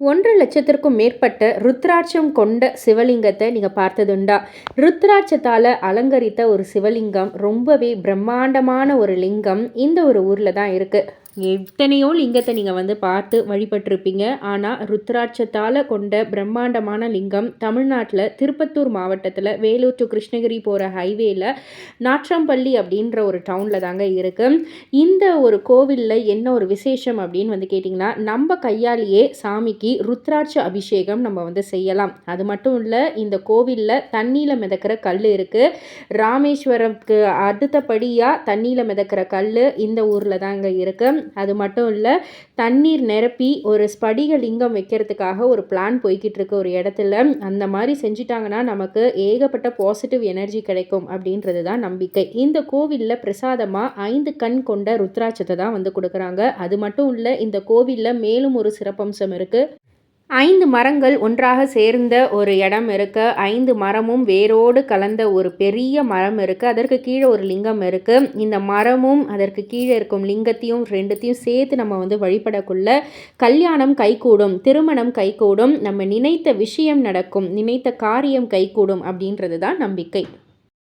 ஒன்று லட்சத்திற்கும் மேற்பட்ட ருத்ராட்சம் கொண்ட சிவலிங்கத்தை நீங்கள் பார்த்ததுண்டா. ருத்ராட்சத்தால் அலங்கரித்த ஒரு சிவலிங்கம் ரொம்பவே பிரம்மாண்டமான ஒரு லிங்கம் இந்த ஒரு ஊரில் தான் இருக்குது எத்தனையோ லிங்கத்தை நீங்கள் வந்து பார்த்து வழிபட்டிருப்பீங்க. ஆனால் ருத்ராட்சத்தால் கொண்ட பிரம்மாண்டமான லிங்கம் தமிழ்நாட்டில் திருப்பத்தூர் மாவட்டத்தில் வேலூர் டு கிருஷ்ணகிரி போகிற ஹைவேயில் நாற்றம்பள்ளி அப்படின்ற ஒரு டவுனில் தாங்க இருக்குது இந்த ஒரு கோவிலில் என்ன ஒரு விசேஷம் அப்படின்னு வந்து கேட்டிங்கன்னா நம்ம கையாலேயே சாமிக்கு ருத்ராட்ச அபிஷேகம் நம்ம வந்து செய்யலாம். அது மட்டும் இல்லை இந்த கோவிலில் தண்ணியில் மிதக்கிற கல் இருக்குது ராமேஸ்வரத்துக்கு அடுத்தபடியாக தண்ணியில் மிதக்கிற கல் இந்த ஊரில் தாங்க இருக்குது அது மட்டும் இல்லை தண்ணீர் நிரப்பி ஒரு ஸ்படிக லிங்கம் வைக்கிறதுக்காக ஒரு பிளான் போய்கிட்டு இருக்க ஒரு இடத்துல அந்த மாதிரி செஞ்சிட்டாங்கன்னா நமக்கு ஏகப்பட்ட பாசிட்டிவ் எனர்ஜி கிடைக்கும் அப்படின்றது தான் நம்பிக்கை. இந்த கோவிலில் பிரசாதமாக ஐந்து கண் கொண்ட ருத்ராட்சத்தை தான் வந்து கொடுக்குறாங்க. அது மட்டும் இல்லை இந்த கோவிலில் மேலும் ஒரு சிறப்பம்சம் இருக்குது ஐந்து மரங்கள் ஒன்றாக சேர்ந்த ஒரு இடம் இருக்கு. ஐந்து மரமும் வேரோடு கலந்த ஒரு பெரிய மரம் இருக்குது அதற்கு கீழே ஒரு லிங்கம் இருக்குது இந்த மரமும் அதற்கு கீழே இருக்கும் லிங்கத்தையும் ரெண்டுத்தையும் சேர்த்து நம்ம வந்து வழிபடக்குள்ள கல்யாணம் கைகூடும் திருமணம் கைகூடும் நம்ம நினைத்த விஷயம் நடக்கும் நினைத்த காரியம் கைகூடும் அப்படின்றது தான் நம்பிக்கை.